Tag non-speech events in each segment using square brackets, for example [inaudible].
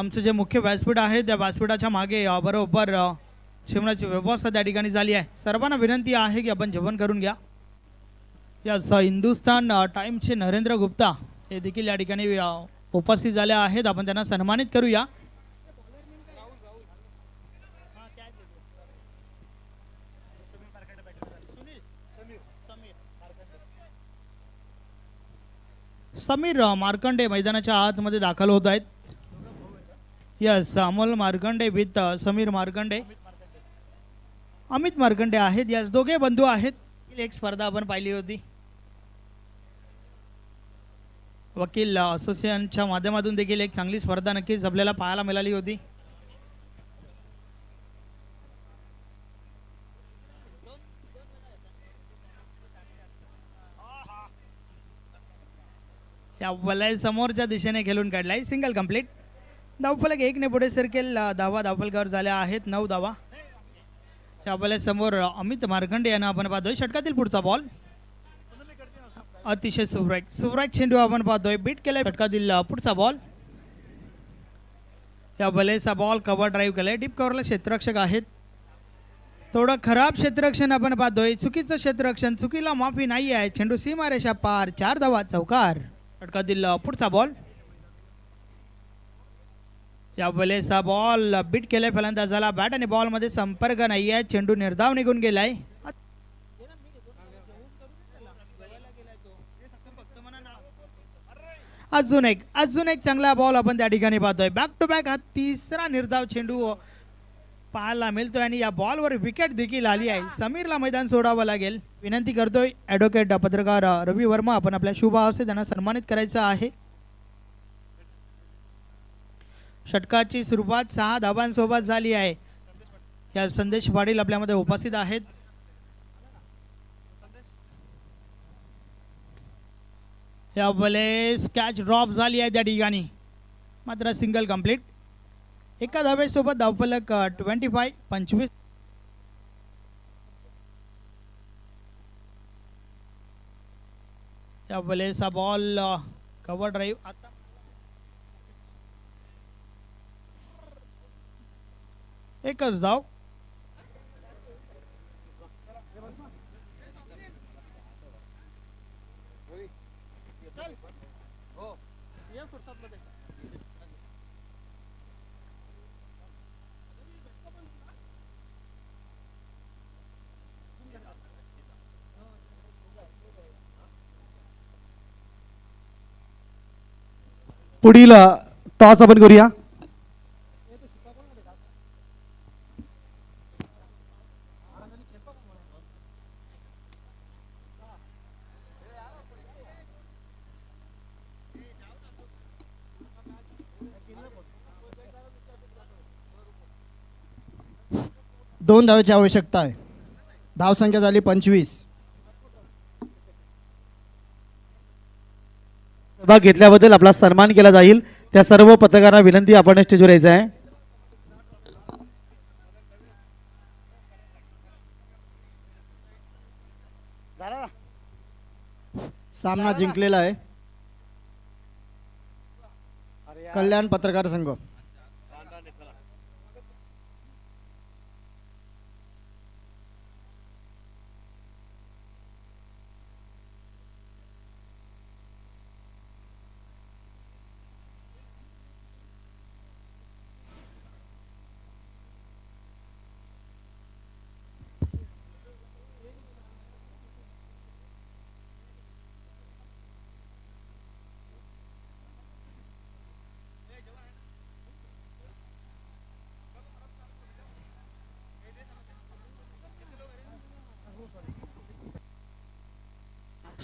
आमचं जे मुख्य व्यासपीठ आहे त्या व्यासपीठाच्या मागे बरोबर जेवणाची व्यवस्था त्या ठिकाणी झाली आहे. सर्वांना विनंती आहे की आपण जेवण करून घ्या. यस हिंदुस्तान टाईमचे नरेंद्र गुप्ता हे देखील या ठिकाणी उपस्थित झाले आहेत. आपण त्यांना सन्मानित करूया. समीर मार्कंडे मैदानाच्या आतमध्ये दाखल होत आहेत. यस अमोल मार्कंडे विथ समीर मार्कंडे अमित मार्कंडे आहेत. यस दोघे बंधू आहेत. एक स्पर्धा आपण पाहिली होती. वकील uh, असोसिएशनच्या माध्यमातून देखील एक चांगली स्पर्धा नक्कीच आपल्याला पाहायला मिळाली होती. या वलय समोरच्या दिशेने खेळून काढलाय. सिंगल कंप्लीट धावफलक एकने पुढे सरकेल धावा धावफलकावर झाल्या आहेत नऊ धावा या समोर अमित मार्कंडे यांना आपण पाहतोय. षटकातील पुढचा बॉल. अतिशय सुब्राईट सुब्राईट चेंडू आपण पाहतोय. बीट केलाय. षटकातील पुढचा बॉल. या बलेचा बॉल कव्हर ड्राईव्ह केलाय. डीप कव्हरला क्षेत्ररक्षक आहेत. थोडं खराब क्षेत्ररक्षण आपण पाहतोय. चुकीचं क्षेत्ररक्षण चुकीला माफी नाही आहे चेंडू सीमारेषा पार. चार धावा चौकार. षटकातील पुढचा बॉल. या बॉल बीट केलाय फलंदाजाला. बॅट आणि बॉलमध्ये संपर्क नाही आहे चेंडू निर्धाव निघून गेलाय. अजून एक अजून एक चांगला बॉल आपण त्या ठिकाणी पाहतोय. बॅक टू बॅक हा तिसरा निर्धाव चेंडू पाहायला मिळतोय आणि या बॉलवर विकेट देखील आली आहे. समीरला मैदान सोडावं लागेल. विनंती करतोय ॲडव्होकेट पत्रकार रवी वर्मा. आपण आपल्या शुभ हस्ते त्यांना सन्मानित करायचं आहे. षटकाची सुरुवात सहा धावांसोबत झाली आहे. या संदेश पाटील आपल्यामध्ये उपस्थित आहेत. या बलेस कॅच ड्रॉप झाली आहे त्या ठिकाणी. मात्र सिंगल कंप्लीट एका धावेसोबत धावफलक ट्वेंटी फाय पंचवीस. या बलेचा बॉल कव्हर ड्राईव्ह आता एकच धाव. पुढील टॉस आपण करूया. दोन धावेची आवश्यकता आहे. धावसंख्या झाली पंचवीस. सहभाग घेतल्याबद्दल आपला सन्मान केला जाईल. त्या सर्व पत्रकारांना विनंती आपण स्टेजवर यायचं आहे. सामना जिंकलेला आहे. कल्याण पत्रकार संघ.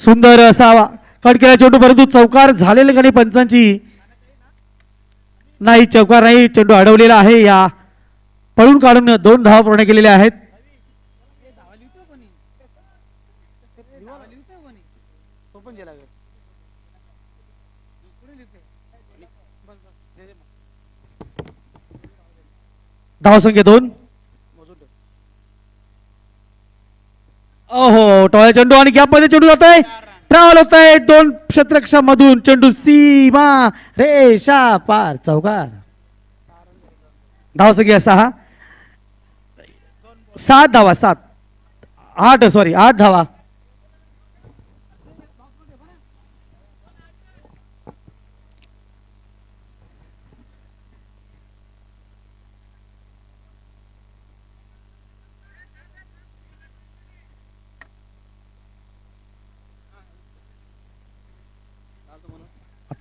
सुंदर असा कट केला चेंडू परंतु चौकार झालेले गणी पंचांची नाही चौकार नाही चेंडू अडवलेला आहे. या पळून काढून दोन धावा पूर्ण केलेल्या आहेत. धावसंख्या दोन. हो टॉय चेंडू आणि गॅपमध्ये चेंडू जात आहे ट्रॅव्हल होत आहे दोन क्षेत्रक्षा मधून चेंडू सीमा रेषा पार चौकार धावसंख्या सहा. सात धावा सात. आठ सॉरी आठ धावा.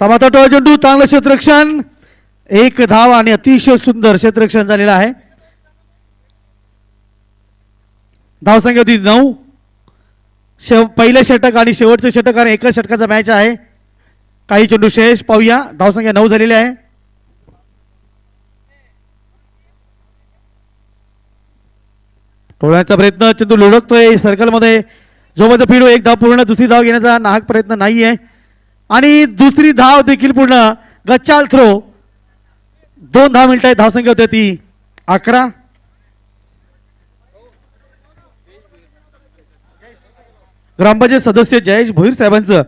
आता टोळ चेंडू चांगलं क्षेत्ररक्षण. एक धाव आणि अतिशय सुंदर क्षेत्ररक्षण झालेलं आहे. धावसंख्या होती नऊ. शेव पहिलं षटक आणि शेवटचं षटक आणि एकाच षटकाचा मॅच आहे. काही चेंडू शेष पाहूया. धावसंख्या नऊ झालेली आहे. टोळ्याचा प्रयत्न चेंडू लुढकतोय. सर्कलमध्ये जोपर्यंत पिढू एक धाव पूर्ण दुसरी धाव घेण्याचा नाहक प्रयत्न नाही आहे आणि दुसरी धाव देखील पूर्ण. गच्चाल थ्रो दोन दहा मिनिटं आहे धावसंख्या होत्या ती अकरा. ग्रामपंचायत सदस्य जयेश भोईर साहेबांचं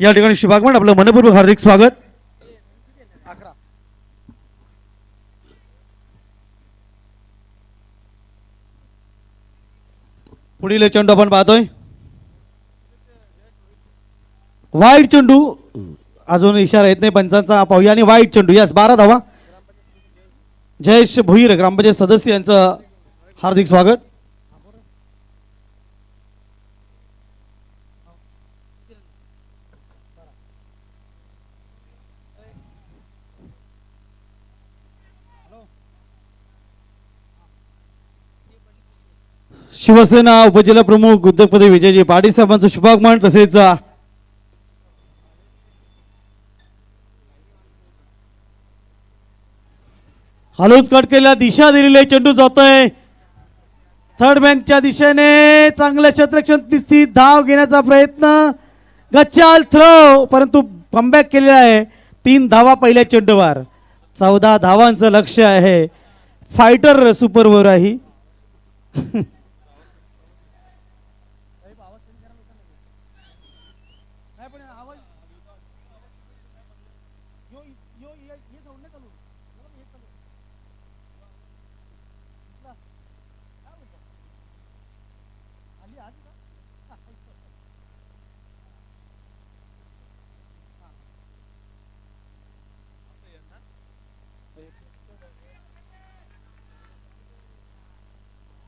या ठिकाणी शुभागमन. आपलं मनपूर्वक हार्दिक स्वागत. पुढील चेंडू आपण पाहतोय. वाईट चेंडू अजून इशारा येत नाही पंचांचा पाहूया आणि वाईट चेंडू. यस बारा धावा जयेश भुईर ग्रामपंचायत सदस्य यांचं हार्दिक स्वागत. शिवसेना उपजिल्हा प्रमुख उद्योगपती विजयजी पाटील साहेबांचं शुभागमन तसेच अ, हलूच कट केला दिशा दिलेली आहे, चेंडू जातोय. थर्ड बँकच्या दिशेने चांगल्या क्षेत्रक्षण तिसरी धाव घेण्याचा प्रयत्न. गच्चाल थ्रो परंतु कमबॅक केलेला आहे. तीन धावा पहिल्या चेंडूवर. चौदा धावांचं लक्ष आहे. फायटर सुपरवर आहे. [laughs]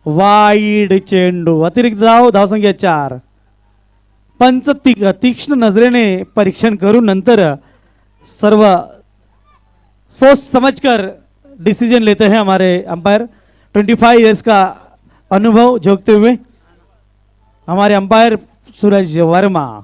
वाईड चेंडू. अतिरिक्त धाव धावसंख्या चार. पंच ती- तीक्ष्ण नजरेने परीक्षण करून नंतर सर्व सोच समझकर डिसीजन लेते हैं हमारे अंपायर. 25 इयर्स का अनुभव झोंकते हुए हमारे अंपायर सूरज वर्मा.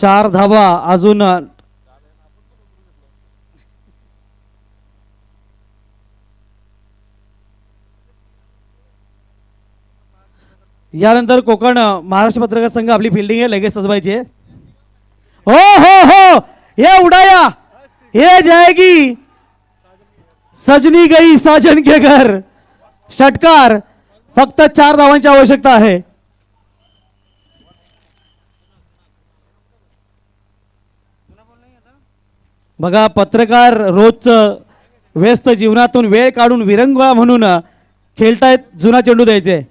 चार धावा अजून. यानंतर कोकण महाराष्ट्र पत्रकार संघ आपली फिल्डिंग आहे लगेच सजवायची हो हो हो. हे उडाया. ये जाएगी सजनी गई साजन के घर षटकार. फक्त चार धावांची आवश्यकता आहे. बघा पत्रकार रोजचं व्यस्त जीवनातून वेळ काढून विरंगुळा म्हणून खेळतायत जुना चेंडू द्यायचे.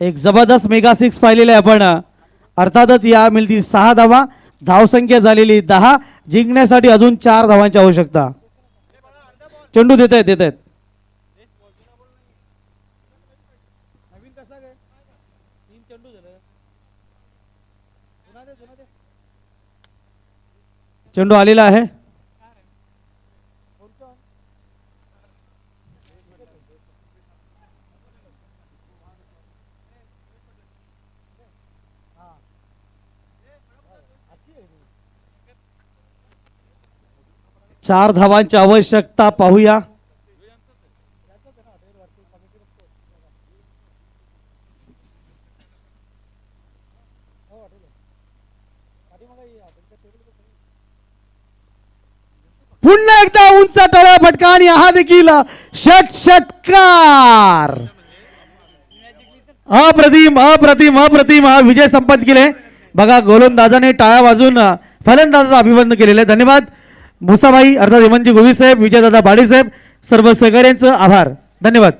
एक जबरदस्त मेगा सिक्स पाहिलेला आपण. अर्थातच या मिळतील सहा धावा धावसंख्या झालेली दहा जिंकण्यासाठी अजून चार धावांची आवश्यकता. चेंडू देत आहेत देत आहेत चेंडू आलेला आहे. चार धावांची आवश्यकता पाहूया. पुन्हा एकदा उंच टोळा फटका आणि हा देखील षट षटकार. अप्रतिम अप्रतिम अप्रतिम हा विजय संपत केले. बघा गोलंदाजाने टाळ्या वाजून फलंदाजाचं अभिवंदन केलेलं. आहे धन्यवाद. मुसाबाई अर्थात हेमंतजी गोवी साहेब विजयदादा बाडी साहेब सर्व सहकार्यांचं आभार. धन्यवाद.